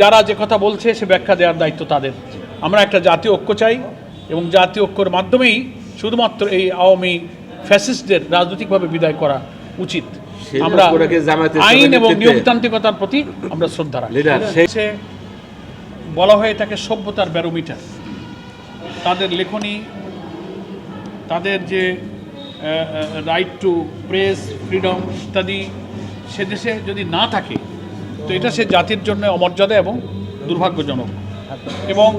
যারা যে কথা বলছে সে ব্যাখ্যা দেওয়ার দায়িত্ব তাদের। আমরা একটা জাতীয় ঐক্য চাই এবং জাতীয় ঐক্যর মাধ্যমেই শুধুমাত্র এই আওয়ামী ফ্যাসিস্টদের রাজনৈতিকভাবে বিদায় করা উচিত। আমরা আইন এবং নিয়মতান্ত্রিকতার প্রতি আমরা শ্রদ্ধা রাখি। বলা হয়ে থাকে সভ্যতার ব্যারোমিটার। তাদের লেখনী তাদের যে রাইট টু প্রেস ফ্রিডম ইত্যাদি সে দেশে যদি না থাকে তো এটা সে জাতির জন্য অমর্যাদা এবং দুর্ভাগ্যজনক। এবং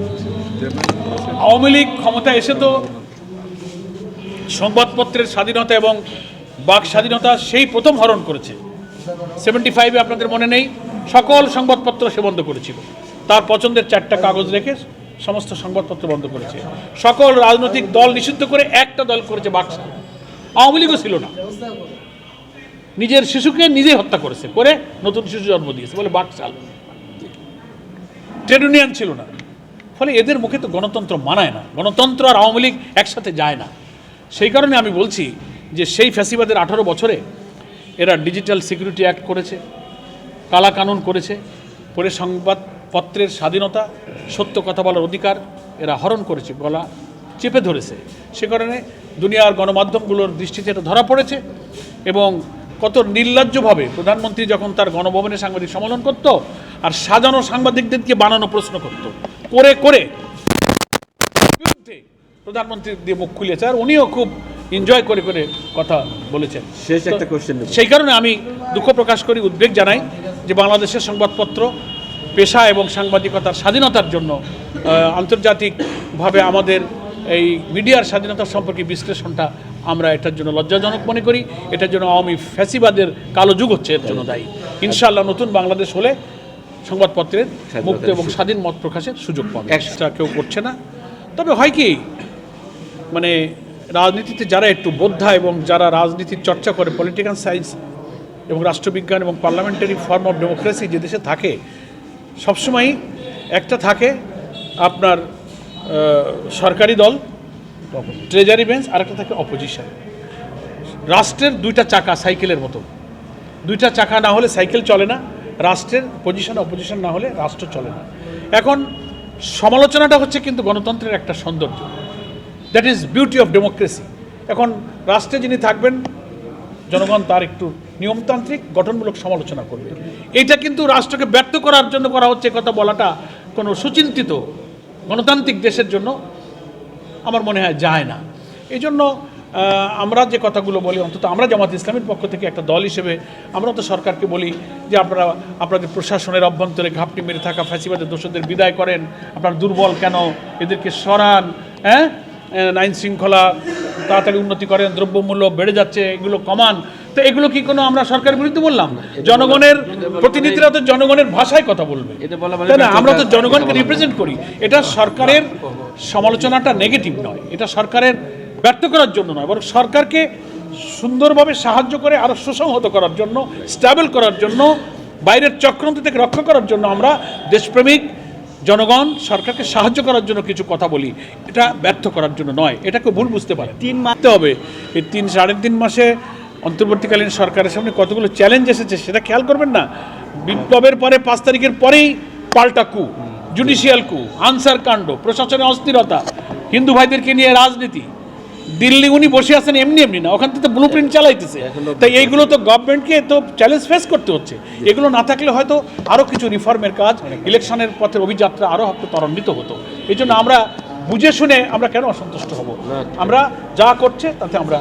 আওয়ামী লীগ ক্ষমতায় এসে তো সংবাদপত্রের স্বাধীনতা এবং বাক স্বাধীনতা সেই প্রথম হরণ করেছে। সেভেন্টি ফাইভে আপনাদের মনে নেই, সকল সংবাদপত্র সে বন্ধ করেছিল। তার পছন্দের চারটা কাগজ রেখে সমস্ত সংবাদপত্র বন্ধ করেছে। সকল রাজনৈতিক দল নিষিদ্ধ করে একটা দল করেছে বাক্সা আওয়ামী লীগও ছিল না। নিজের শিশুকে নিজেই হত্যা করেছে, করে নতুন শিশু জন্ম দিয়েছে, বলে বাকশাল। ট্রেড ইউনিয়ন ছিল না। ফলে এদের মুখে তো গণতন্ত্র মানায় না, গণতন্ত্র আর আওয়ামী লীগ একসাথে যায় না। সেই কারণে আমি বলছি যে সেই ফ্যাসিবাদের আঠারো বছরে এরা ডিজিটাল সিকিউরিটি অ্যাক্ট করেছে, কালা কানুন করেছে, পরে সংবাদপত্রের স্বাধীনতা, সত্য কথা বলার অধিকার এরা হরণ করেছে, গলা চেপে ধরেছে। সে কারণে দুনিয়ার গণমাধ্যমগুলোর দৃষ্টিতে এটা ধরা পড়েছে এবং কত নির্লজ্জভাবে প্রধানমন্ত্রী যখন তার গণভবনে সাংবাদিক সম্মেলন করত আর সাজানো সাংবাদিকদেরকে বানানো প্রশ্ন করত। করে করে। বিরুদ্ধে প্রধানমন্ত্রী দিয়ে মুখ খুলিয়েছে আর উনিও খুব এনজয় করে করে কথা বলেছেন। শেষ একটা কোশ্চেন সেই কারণে আমি দুঃখ প্রকাশ করি উদ্বেগ জানাই যে বাংলাদেশের সংবাদপত্র পেশা এবং সাংবাদিকতার স্বাধীনতার জন্য আন্তর্জাতিকভাবে আমাদের এই মিডিয়ার স্বাধীনতা সম্পর্কে বিশ্লেষণটা আমরা এটার জন্য লজ্জাজনক মনে করি এটার জন্য আওয়ামী ফ্যাসিবাদের কালো যুগ হচ্ছে এর জন্য দায়ী। ইনশাআল্লাহ নতুন বাংলাদেশ হলে সংবাদপত্রের মুক্ত এবং স্বাধীন মত প্রকাশের সুযোগ পাবে। একটা কেউ করছে না। তবে হয় কি মানে রাজনীতিতে যারা একটু বোদ্ধা এবং যারা রাজনীতির চর্চা করে পলিটিক্যাল সায়েন্স এবং রাষ্ট্রবিজ্ঞান এবং পার্লামেন্টারি ফর্ম অফ ডেমোক্রেসি যে দেশে থাকে সবসময়ই একটা থাকে আপনার সরকারি দল ট্রেজারি বেঞ্চ আর একটা থাকে অপোজিশন রাষ্ট্রের দুইটা চাকা সাইকেলের মতো। দুইটা চাকা না হলে সাইকেল চলে না, রাষ্ট্রের পজিশন অপোজিশন না হলে রাষ্ট্র চলে না। এখন, সমালোচনাটা হচ্ছে কিন্তু গণতন্ত্রের একটা সৌন্দর্য। That is beauty of democracy এখন, রাষ্ট্রে যিনি থাকবেন, জনগণ তার একটু নিয়মতান্ত্রিক, গঠনমূলক সমালোচনা করবে। এইটা কিন্তু রাষ্ট্রকে ব্যর্থ করার জন্য করা হচ্ছে কথা বলাটা কোনো সুচিন্তিত গণতান্ত্রিক দেশের জন্য আমার মনে হয় যায় না। এই জন্য আমরা যে কথাগুলো বলি, অন্তত আমরা জামাত ইসলামের পক্ষ থেকে একটা দল হিসেবে আমরা তো সরকারকে বলি যে আপনারা, আপনাদের প্রশাসনের অভ্যন্তরে ঘাপটি মেরে থাকা ফ্যাসিবাদের দোষদের বিদায় করেন, আপনার দুর্বল কেন, এদেরকে সরান হ্যাঁ? আইন শৃঙ্খলা তাড়াতাড়ি উন্নতি করেন, দ্রব্যমূল্য বেড়ে যাচ্ছে, এগুলো কমান। তো এগুলো কি কোনো আমরা সরকারের বিরুদ্ধে বললাম? জনগণের প্রতিনিধিরা তো জনগণের ভাষায় কথা বলবে। এটা বলা মানে তাই না? আমরা তো জনগণকে রিপ্রেজেন্ট করি। এটা সরকারের সমালোচনাটা নেগেটিভ নয়। এটা সরকারের ব্যর্থ করার জন্য নয়। বরং সরকারকে সুন্দরভাবে সাহায্য করে আরও সুসংহত করার জন্য স্ট্যাবল করার জন্য বাইরের চক্রান্ত থেকে রক্ষা করার জন্য আমরা দেশপ্রেমিক জনগণ সরকারকে সাহায্য করার জন্য কিছু কথা বলি। এটা ব্যর্থ করার জন্য নয়। এটাকে ভুল বুঝতে পারে তিন মারতে হবে। এই তিন সাড়ে তিন মাসে অন্তর্বর্তীকালীন সরকারের সামনে কতগুলো চ্যালেঞ্জ এসেছে সেটা খেয়াল করবেন না। বিপ্লবের পরে পাঁচ তারিখের পরেই পাল্টা কু জুডিশিয়াল কু আনসার কাণ্ড প্রশাসনের অস্থিরতা হিন্দু ভাইদেরকে নিয়ে রাজনীতি। দিল্লি উনি বসে আছেন এমনি এমনি না ওখান থেকে ব্লু প্রিন্ট চালাইতেছে। তাই এইগুলো তো গভর্নমেন্টকে তো চ্যালেঞ্জ ফেস করতে হচ্ছে। এগুলো না থাকলে হয়তো আরও কিছু রিফর্মের কাজ ইলেকশনের পথের অভিযাত্রা আরও হয়তো ত্বরান্বিত হতো। এই জন্য আমরা বুঝে শুনে আমরা কেন অসন্তুষ্ট হব? আমরা যা করছে তাতে আমরা